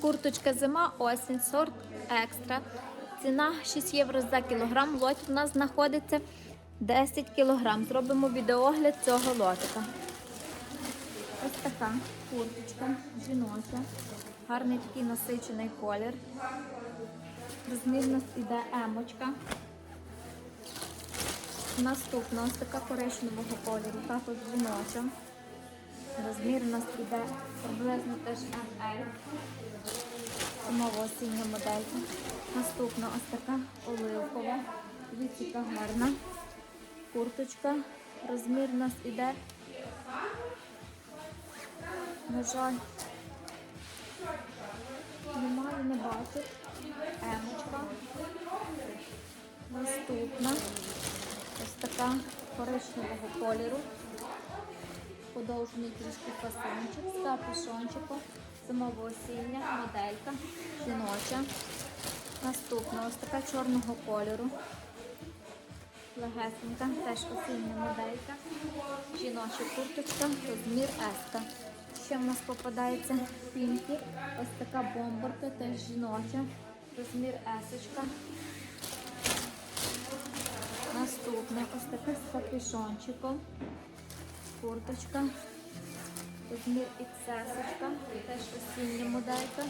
курточка зима, осінь, сорт екстра. Ціна 6 євро за кілограм. Лот у нас знаходиться 10 кілограм. Зробимо відеогляд цього лотика. Ось така курточка жіноча. Гарний такий насичений колір. Розмірність іде емочка. Наступна ось така коричневого кольору, також жіноча. Розмірність іде приблизно теж ML. Зимова осіння моделька. Наступна ось така оливкова. Дивіться, гарна. Курточка. Розмірність іде. На жаль, немає, не бачу. Емочка. Наступна. Ось така коричневого кольору. Подовжений трішки фасончик з капюшончиком. Зимово осіння, моделька, жіноча. Наступна ось така чорного кольору. Легесенька, теж осіння моделька. Жіноча курточка, розмір S. Ще в нас попадається пінкі. Ось така бомберка, теж жіноча. Розмір S. Наступне ось таке з капюшончиком. Курточка. Розмір XS, теж осіння моделька.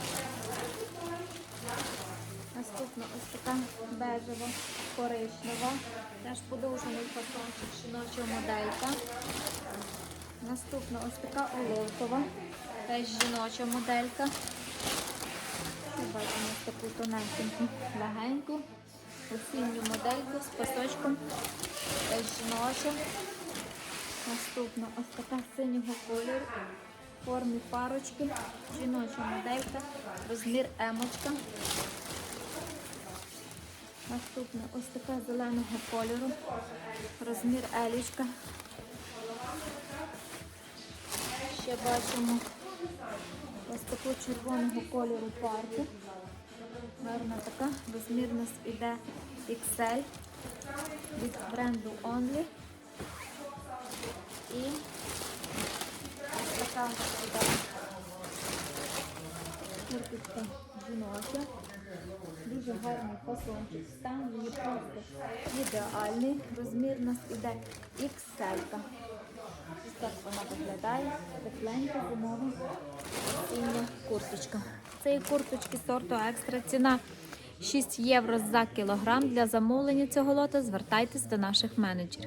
Наступна ось така бежева, коричнева, теж подовжений фасончик, жіноча моделька. Наступна ось така оливкова, теж жіноча моделька. Бачимо ось таку тоненьку, легеньку, осінню модельку з пасочком, теж жіноча. Наступна ось така синього кольору, формі парочки, жіноча моделька, розмір емочка. Наступна ось така зеленого кольору, розмір елічка. Ще бачимо ось таку червоного кольору парку. Гарна така, розмірність іде XL від бренду Only. І така курточка жіноча. Дуже гарний фасончик. Стан її просто ідеальний. Розмірність іде XL. Ось так вона виглядає. Тепленька зимова осіння курточка. Цієї курточки сорту екстра. Ціна 6 євро за кілограм. Для замовлення цього лота звертайтесь до наших менеджерів.